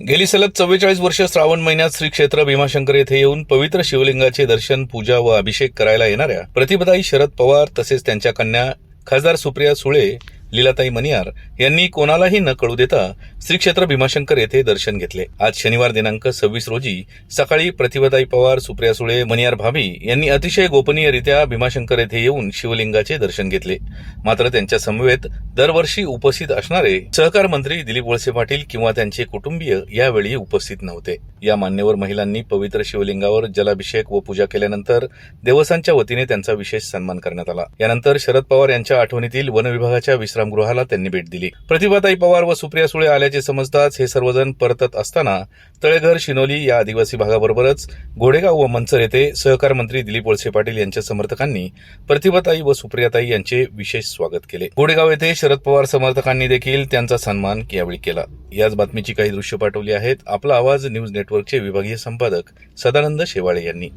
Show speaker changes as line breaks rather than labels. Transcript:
गेली सलग चव्वेचाळीस वर्ष श्रावण महिन्यात श्री क्षेत्र भीमाशंकर येथे येऊन पवित्र शिवलिंगाचे दर्शन पूजा व अभिषेक करायला येणाऱ्या प्रतिभताई शरद पवार तसेच त्यांच्या कन्या खासदार सुप्रिया सुळे लीलाताई मनियार यांनी कोणालाही न कळू देता श्री क्षेत्र भीमाशंकर येथे दर्शन घेतले. आज शनिवार दिनांक सव्वीस रोजी सकाळी प्रतिभाताई पवार सुप्रिया सुळे मनियार भाभी यांनी अतिशय गोपनीयरित्या भीमाशंकर येथे येऊन शिवलिंगाचे दर्शन घेतले. मात्र त्यांच्या समवेत दरवर्षी उपस्थित असणारे सहकार मंत्री दिलीप वळसे पाटील किंवा त्यांचे कुटुंबीय यावेळी उपस्थित नव्हते. या मान्यवर महिलांनी पवित्र शिवलिंगावर जलाभिषेक व पूजा केल्यानंतर देवस्थानच्या वतीने त्यांचा विशेष सन्मान करण्यात आला. यानंतर शरद पवार यांच्या आठवणीतील वन विभागाच्या विश्रामगृहाला त्यांनी भेट दिली. प्रतिभाताई पवार व सुप्रिया सुळे आल्याचे समजताच हे सर्वजण परतत असताना तळेघर शिनोली या आदिवासी भागाबरोबरच घोडेगाव व मंचर येथे सहकार मंत्री दिलीप वळसे पाटील यांच्या समर्थकांनी प्रतिभाताई व सुप्रियाताई यांचे विशेष स्वागत केले. घोडेगाव येथे शरद पवार समर्थकांनी देखील त्यांचा सन्मान यावेळी केला. याच बातमीची काही दृश्य पाठवली आहेत. आपला आवाज न्यूज नेटवर्कचे विभागीय संपादक सदानंद शेवाळे यांनी.